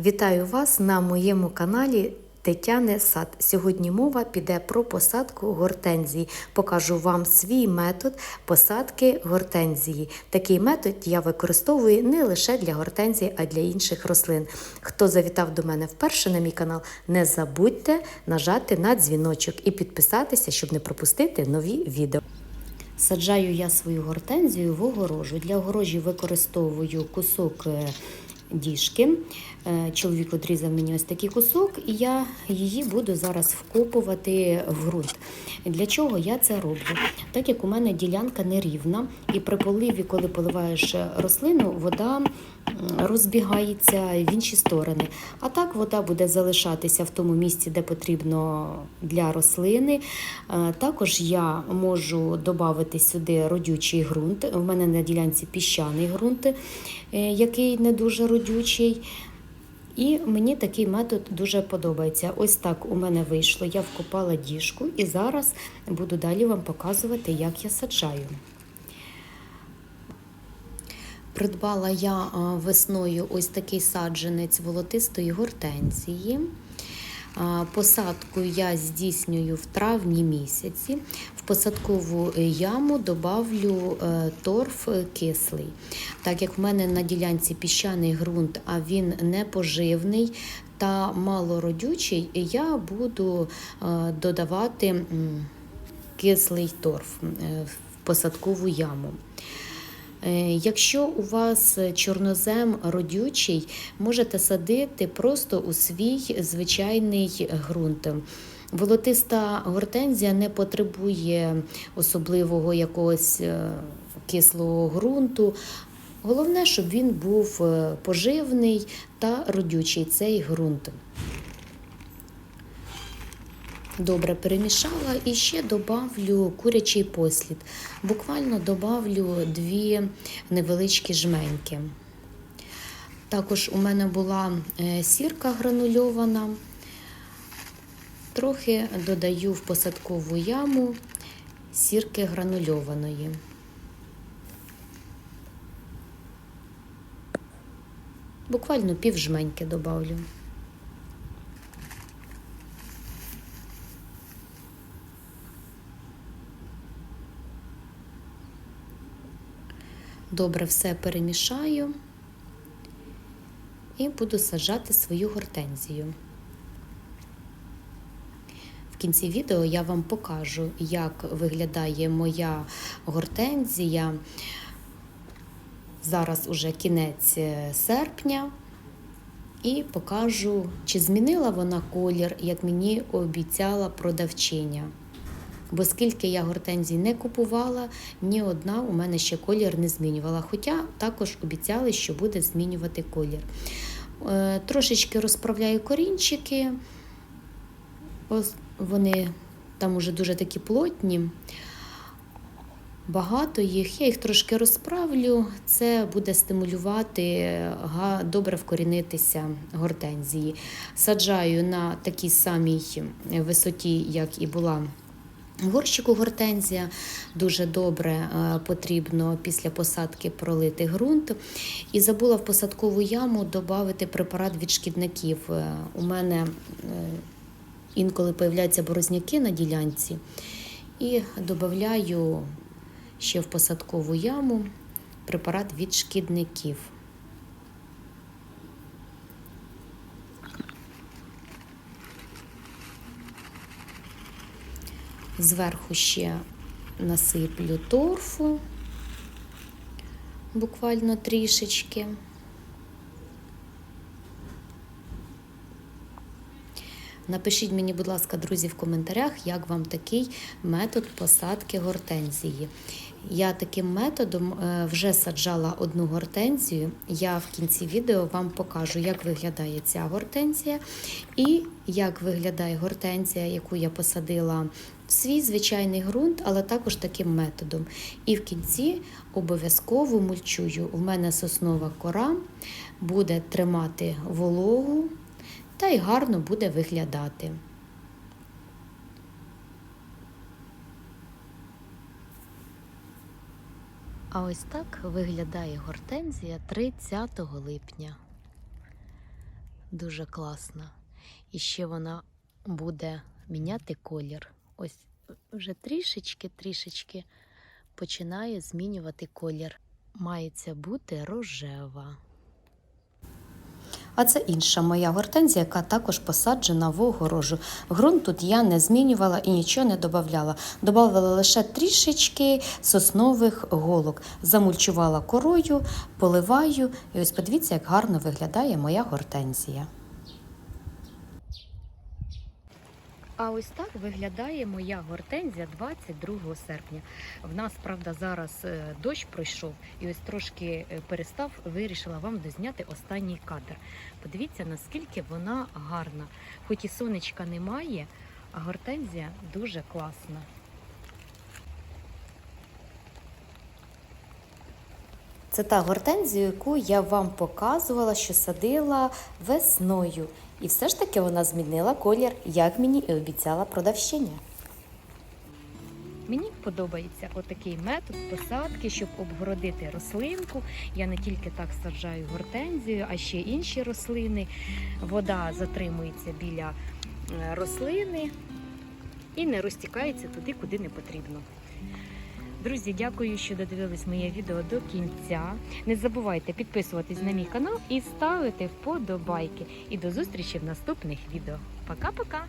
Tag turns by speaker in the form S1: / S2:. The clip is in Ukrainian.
S1: Вітаю вас на моєму каналі Тетяни Сад. Сьогодні мова піде про посадку гортензії. Покажу вам свій метод посадки гортензії. Такий метод я використовую не лише для гортензії, а для інших рослин. Хто завітав до мене вперше на мій канал, не забудьте нажати на дзвіночок і підписатися, щоб не пропустити нові відео. Саджаю я свою гортензію в огорожу. Для огорожі використовую кусок е, діжки. Е, Чоловік одрізав мені ось такий кусок, і я її буду зараз вкопувати в ґрунт. Для чого я це роблю? Так як у мене ділянка нерівна, і при поливі, коли поливаєш рослину, вода розбігається в інші сторони. А так вода буде залишатися в тому місці, де потрібно для рослини. Е, Також я можу додати сюди родючий ґрунт. У мене на ділянці піщаний ґрунт, е, який не дуже родючий. І мені такий метод дуже подобається. Ось так у мене вийшло. Я вкопала діжку і зараз буду далі вам показувати, як я саджаю. Придбала я весною ось такий саджанець волотистої гортензії. Посадку я здійснюю в травні місяці. В посадкову яму добавлю е, торф кислий. Так як в мене на ділянці піщаний ґрунт, а він не поживний та малородючий, я буду е, додавати кислий торф е, в посадкову яму. Е, Якщо у вас чорнозем родючий, можете садити просто у свій звичайний ґрунт. Волотиста гортензія не потребує особливого якогось е, кислого ґрунту. Головне, щоб він був е, поживний та родючий цей ґрунт. Добре перемішала і ще добавлю курячий послід. Буквально добавлю дві невеличкі жменьки. Також у мене була е, сірка гранульована. Трохи додаю в посадкову яму сірки гранульованої. Буквально пів жменьки добавлю. Добре все перемішаю і буду саджати свою гортензію. Кінці відео я вам покажу, як виглядає моя гортензія. Зараз уже кінець серпня. І покажу, чи змінила вона колір, як мені обіцяла продавчиня. Бо скільки я гортензій не купувала, ні одна у мене ще колір не змінювала. Хоча також обіцяли, що буде змінювати колір. Е, Трошечки розправляю корінчики. Вони там уже дуже такі плотні. Багато їх, я їх трошки розправлю. Це буде стимулювати добре вкорінитися гортензії. Саджаю на такій самій висоті, як і була горщику гортензія. Дуже добре е, потрібно після посадки пролити ґрунт. І забула в посадкову яму додати препарат від шкідників. Е, У мене е, інколи появляються борозняки на ділянці. І додаю ще в посадкову яму препарат від шкідників. Зверху ще насиплю торфу, буквально трішечки. Напишіть мені, будь ласка, друзі, в коментарях, як вам такий метод посадки гортензії. Я таким методом е, вже саджала одну гортензію. Я в кінці відео вам покажу, як виглядає ця гортензія і як виглядає гортензія, яку я посадила в свій звичайний ґрунт, але також таким методом. І в кінці обов'язково мульчую. У мене соснова кора буде тримати вологу та й гарно буде виглядати. А ось так виглядає гортензія 30 липня. Дуже класна. І ще вона буде міняти колір. Ось вже трішечки-трішечки починає змінювати колір. Мається бути рожева. А це інша моя гортензія, яка також посаджена в огорожу. Грунт тут я не змінювала і нічого не додавала. Добавила лише трішечки соснових голок. Замульчувала корою, поливаю. І ось подивіться, як гарно виглядає моя гортензія. А ось так виглядає моя гортензія 22 серпня. В нас, правда, зараз е, дощ пройшов і ось трошки е, перестав, вирішила вам дозняти останній кадр. Подивіться, наскільки вона гарна. Хоч і сонечка немає, а гортензія дуже класна. Це та гортензія, яку я вам показувала, що садила весною. І все ж таки вона змінила колір, як мені і обіцяла продавщиня. Мені подобається отакий метод посадки, щоб обгородити рослинку. Я не тільки так саджаю гортензію, а ще інші рослини. Вода затримується біля е, рослини і не розтікається туди, куди не потрібно. Друзі, дякую, що додивились моє відео до кінця. Не забувайте підписуватись на мій канал і ставити вподобайки. І до зустрічі в наступних відео. Пока-пока!